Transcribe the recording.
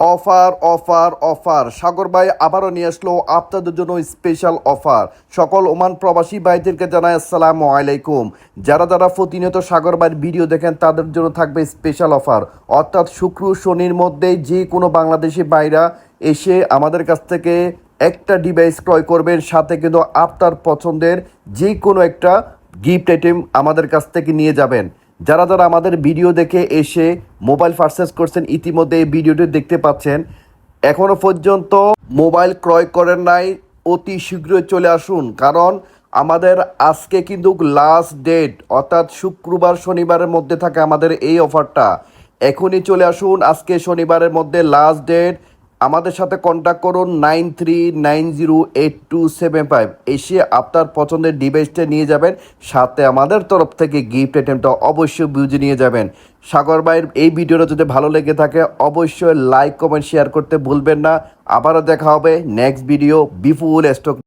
Offer offer offer. সাগর ভাই আবারও নিয়ে আসলো আপনাদের জন্য স্পেশাল অফার সকল ওমান প্রবাসী ভাইদেরকে জানাই আসসালামু আলাইকুম। যারা যারা প্রতিনিয়ত সাগর ভাইয়ের ভিডিও দেখেন, তাদের জন্য থাকবে স্পেশাল অফার অর্থাৎ শুক্র শনির মধ্যে যে কোনো বাংলাদেশি ভাইরা এসে আমাদের কাছ থেকে একটা ডিভাইস ক্রয় করবেন, সাথে কিন্তু আপনার পছন্দের যে কোনো একটা গিফট আইটেম আমাদের কাছ থেকে নিয়ে যাবেন। যারা যারা আমাদের ভিডিও দেখে এসে মোবাইল পারচেস করছেন, ইতিমধ্যে এই ভিডিওটি দেখতে পাচ্ছেন। এখনও পর্যন্ত মোবাইল ক্রয় করেন নাই, অতি শীঘ্রই চলে আসুন। কারণ আমাদের আজকে কিন্তু লাস্ট ডেট অর্থাৎ শুক্রবার, শনিবারের মধ্যে থাকে আমাদের এই অফারটা এখনই চলে আসুন, আজকে শনিবারের মধ্যে লাস্ট ডেট আমাদের সাথে কন্ট্যাক্ট করুন nine three nine zero eight two seven five এসে আপনার পছন্দের ডিভাইসটা নিয়ে যাবেন, সাথে আমাদের তরফ থেকে গিফট আইটেমটা অবশ্যই বুঝে নিয়ে যাবেন। সাগর ভাইয়ের এই ভিডিওটা যদি ভালো লেগে থাকে, অবশ্যই লাইক কমেন্ট শেয়ার করতে ভুলবেন না। আবারও দেখা হবে নেক্সট ভিডিও বিপুল স্টক